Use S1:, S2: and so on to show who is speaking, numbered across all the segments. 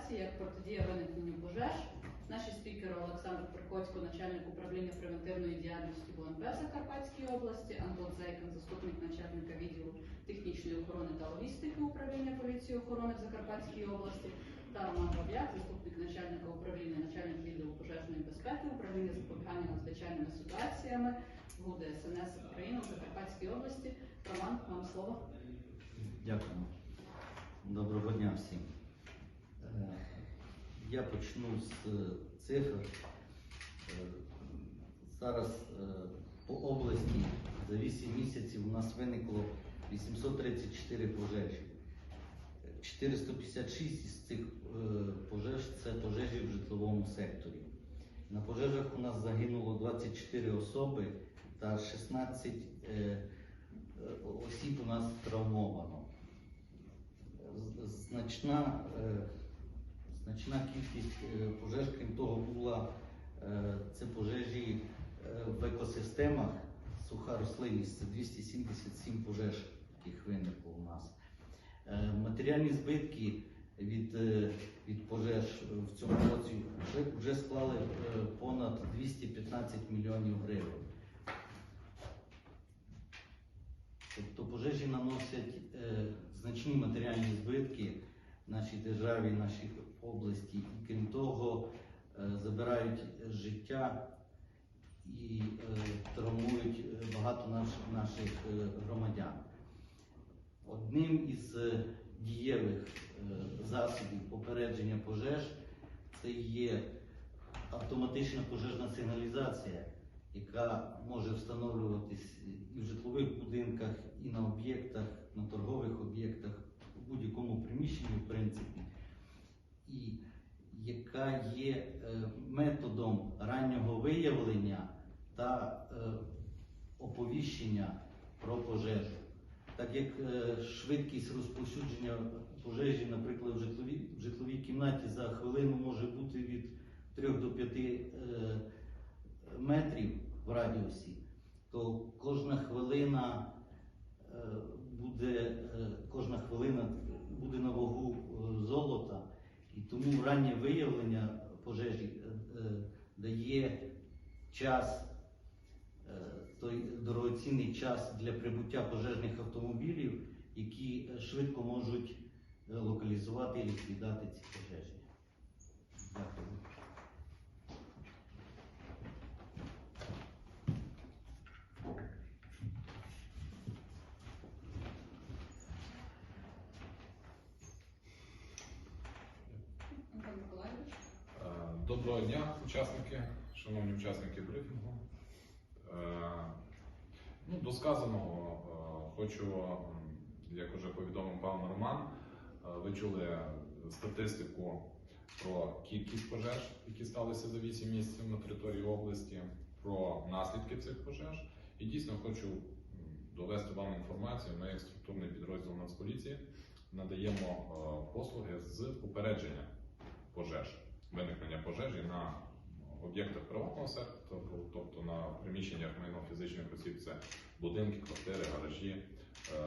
S1: ситуації, як протидія виникненню пожеж. Наші спікери Олександр Приходько, начальник управління превентивної діяльності ГУНП в Закарпатській області, Антон Зейкин, заступник начальника відділу технічної охорони та логістики управління поліції охорони в Закарпатській області та Роман Баб'як, заступник начальника управління, начальник відділу пожежної безпеки, управління запобігання надзвичайними ситуаціями ГУД СНС України в Закарпатській області. Роман, вам слово.
S2: Дякую. Доброго дня всім. Я почну з е, цифр. Е, Зараз е, по області за 8 місяців у нас виникло 834 пожежі. Е, 456 із цих пожеж це пожежі в житловому секторі. На пожежах у нас загинуло 24 особи та 16 е, е, осіб у нас травмовано. Значна, значна кількість е, пожеж, крім того, була е, це пожежі е, в екосистемах, суха рослинність, це 277 пожеж, яких виникло у нас. Матеріальні збитки від, від пожеж в цьому році вже, склали понад 215 мільйонів гривень. Тобто пожежі наносять значні матеріальні збитки нашій державі, нашій області, і крім того, е, забирають життя і е, травмують е, багато наших громадян. Одним із дієвих засобів попередження пожеж це є автоматична пожежна сигналізація, яка може встановлюватись і в житлових будинках, і на об'єктах, на торгових об'єктах, у будь-якому приміщенні, в принципі, і яка є е, методом раннього виявлення та е, оповіщення про пожежу. Так як е, швидкість розповсюдження пожежі, наприклад, в житловій, в житловій кімнаті за хвилину може бути від 3 до 5 е, метрів в радіусі, то кожна хвилина е, буде, е, кожна хвилина буде на вагу е, золота, і тому раннє виявлення пожежі е, е, дає час, е, той дорогоцінний час для прибуття пожежних автомобілів, які е, швидко можуть е, локалізувати і ліквідати ці пожежі. Дякую.
S3: Е, Доброго дня, учасники, шановні учасники брифінгу. Е, Ну, до сказаного е, хочу, як вже повідомив пан Роман, е, ви чули статистику про кількість пожеж, які сталися за 8 місяців на території області, про наслідки цих пожеж. І дійсно хочу довести вам інформацію. Ми, як структурний підрозділ Нацполіції, надаємо послуги з попередження пожеж, виникнення пожежі на об'єктах приватного сектору, тобто на приміщеннях майно фізичних осіб, це будинки, квартири, гаражі, е,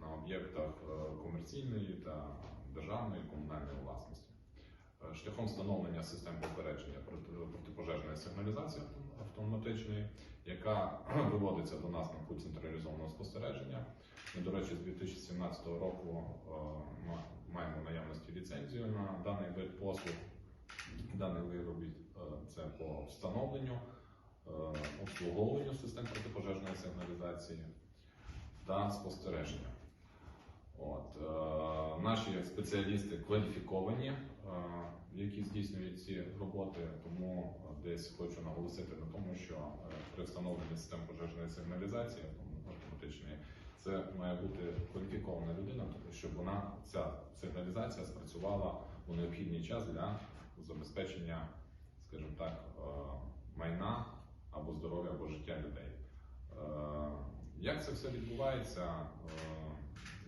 S3: на об'єктах е, комерційної та державної комунальної власності. Е, Шляхом встановлення систем попередження проти- протипожежної сигналізації автоматичної, яка виводиться до нас на путь централізованого спостереження. Ми, до речі, з 2017 року маємо наявності ліцензію на даний вид послуг. Даний вид робіт е, це по встановленню, е, обслуговуванню систем протипожежної сигналізації та спостереження. От, е, наші спеціалісти кваліфіковані, які здійснюють ці роботи, тому десь хочу наголосити на тому, що при встановленні систем пожежної сигналізації автоматичної це має бути кваліфікована людина, щоб вона ця сигналізація спрацювала у необхідний час для забезпечення, скажімо так, е, майна або здоров'я або життя людей. Е, Як це все відбувається? Е,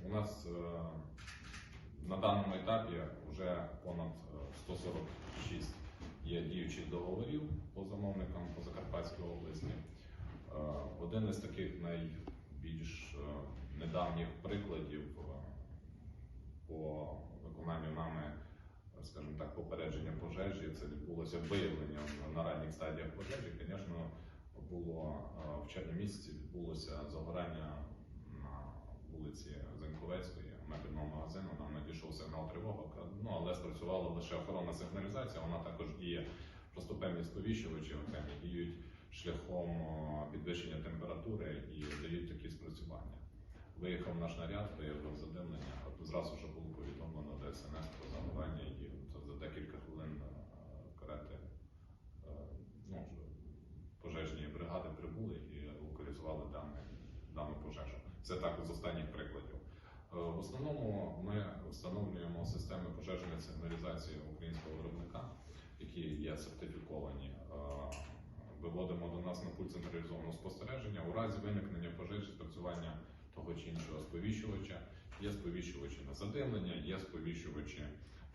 S3: У нас на даному етапі вже понад е, 146 є діючих договорів по замовникам по Закарпатській області. Один із таких найбільш недавніх прикладів по виконанню нами скажімо так, попередження пожежі, це відбулося виявлення на ранніх стадіях пожежі. Звісно, було е, в червні місяці відбулося загорання на вулиці Заньковецької мебельного магазину. Нам надійшов сигнал тривоги, ну але спрацювала лише охоронна сигналізація. Вона також діє просто певні сповіщувачі окремі діють шляхом е, підвищення температури і дають такі спрацювання. Виїхав наш наряд, виявив задимлення. Зразу ж було повідомлено ДСНС про загорання і декілька хвилин е, карети е, ну, пожежні бригади прибули і локалізували дане, дану пожежу. Це так з останніх прикладів. Е, В основному ми встановлюємо системи пожежної сигналізації українського виробника, які є сертифіковані. Виводимо до нас на пульт централізованого спостереження. У разі виникнення пожежі спрацювання того чи іншого сповіщувача. Є сповіщувачі на задимлення, є сповіщувачі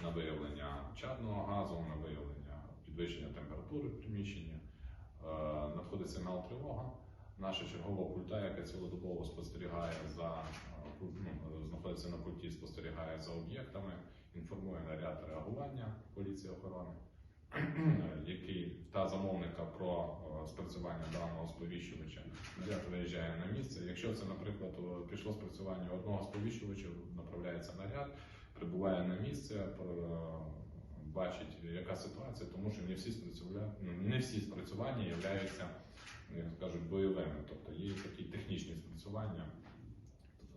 S3: на виявлення чадного газу, на виявлення підвищення температури в приміщенні. Е, Надходить сигнал тривога. Наша чергова пульта, яка цілодобово спостерігає за е, ну, знаходиться на пульті, спостерігає за об'єктами, інформує наряд реагування поліції охорони, який та замовника про е, спрацювання даного сповіщувача. Наряд виїжджає на місце. Якщо це, наприклад, пішло спрацювання одного сповіщувача, направляється наряд, прибуває на місце, про- бачить, яка ситуація, тому що не всі спрацювання, ну, не всі спрацювання являються, як кажуть, бойовими. Тобто є такі технічні спрацювання,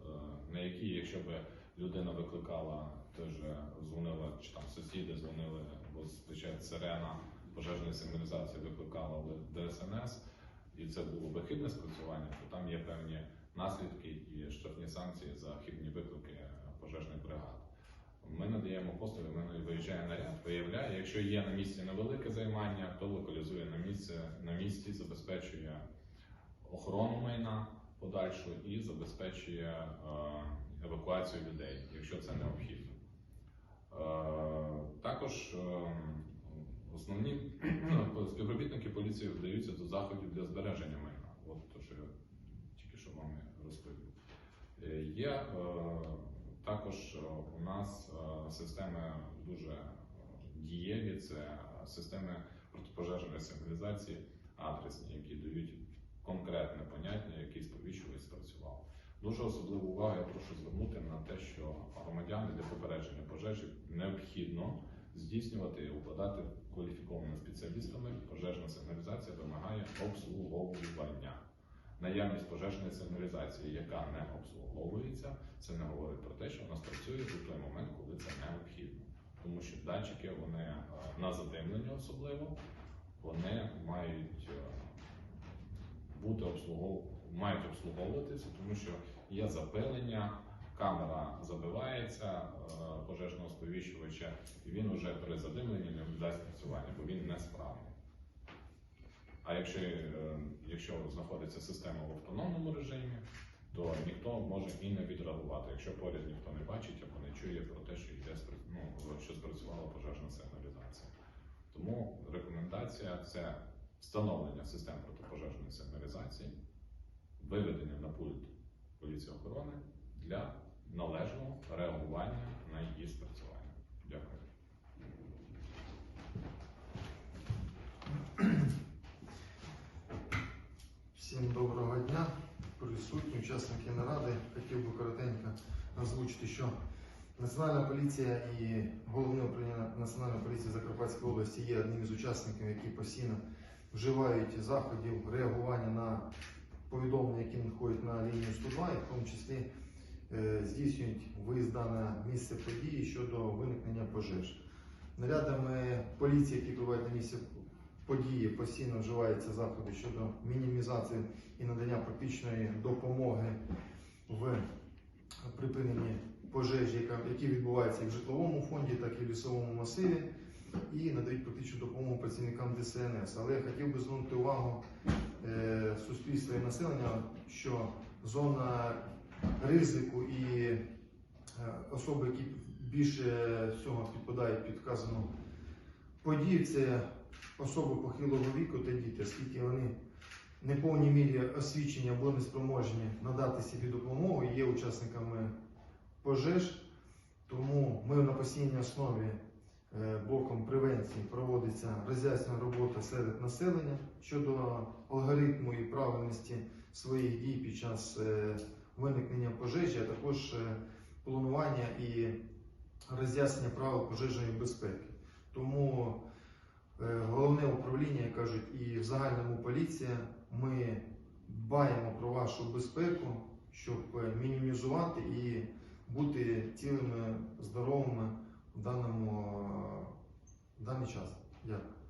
S3: е, на які, якщо б людина викликала, теж дзвонила, чи там сусіди дзвонили, бо зазвичай сирена пожежної сигналізації викликала ДСНС, і це було вихідне спрацювання, то там є певні наслідки і штрафні санкції за хибні виклики пожежних бригад. Ми надаємо послуги, ми виїжджає наряд, виявляє, якщо є на місці невелике займання, то локалізує на місці, на місці, забезпечує охорону майна подальшу і забезпечує е, евакуацію людей, якщо це необхідно. Е, також е, основні співробітники поліції вдаються до заходів для збереження майна. От те, що я тільки що вам розповів. Є також е, у нас е, системи дуже е, дієві, це системи протипожежної сигналізації адресні, які дають конкретне поняття, який сповіщувач спрацював. Дуже особливу увагу я прошу звернути на те, що громадяни для попередження пожежі необхідно здійснювати і укладати кваліфікованими спеціалістами. Пожежна сигналізація вимагає обслуговування. Наявність пожежної сигналізації, яка не обслуговується, це не говорить про те, що вона спрацює в той момент, коли це необхідно. Тому що датчики вони е, на задимлення особливо вони мають е, бути обслугов... мають обслуговуватися, тому що є запилення, камера забивається е, пожежного сповіщувача, і він вже при задимленні не дасть працювання, бо він не справний. А якщо, якщо знаходиться система в автономному режимі, то ніхто може і не відреагувати, якщо поряд ніхто не бачить або не чує про те, що йде ну, що спрацювала пожежна сигналізація. Тому рекомендація це встановлення систем протипожежної сигналізації, виведення на пульт поліції охорони для належного реагування на її спрацювання. Дякую.
S4: Всім доброго дня. Присутні учасники наради. Хотів би коротенько озвучити, що Національна поліція і головне управління Національної поліції Закарпатської області є одним із учасників, які постійно вживають заходів реагування на повідомлення, які надходять на лінію 102, і в тому числі е, здійснюють виїзда на місце події щодо виникнення пожеж. Нарядами поліції, які прибувають на місце події постійно вживаються заходи щодо мінімізації і надання практичної допомоги в припиненні пожежі, які відбуваються як в житловому фонді, так і в лісовому масиві, і надають практичну допомогу працівникам ДСНС. Але я хотів би звернути увагу е, суспільства і населення, що зона ризику і е, особи, які більше всього підпадають під вказану подію, це особи похилого віку та діти, оскільки вони не повній мірі освічені або неспроможні надати собі допомогу, є учасниками пожеж. Тому ми на постійній основі е, боком превенції проводиться роз'яснена робота серед населення щодо алгоритму і правильності своїх дій під час е, виникнення пожежі, а також е, планування і роз'яснення правил пожежної безпеки. Тому головне управління, кажуть, і в загальному поліція, ми дбаємо про вашу безпеку, щоб е, мінімізувати і бути цілими, здоровими в даному е, в даний час. Дякую.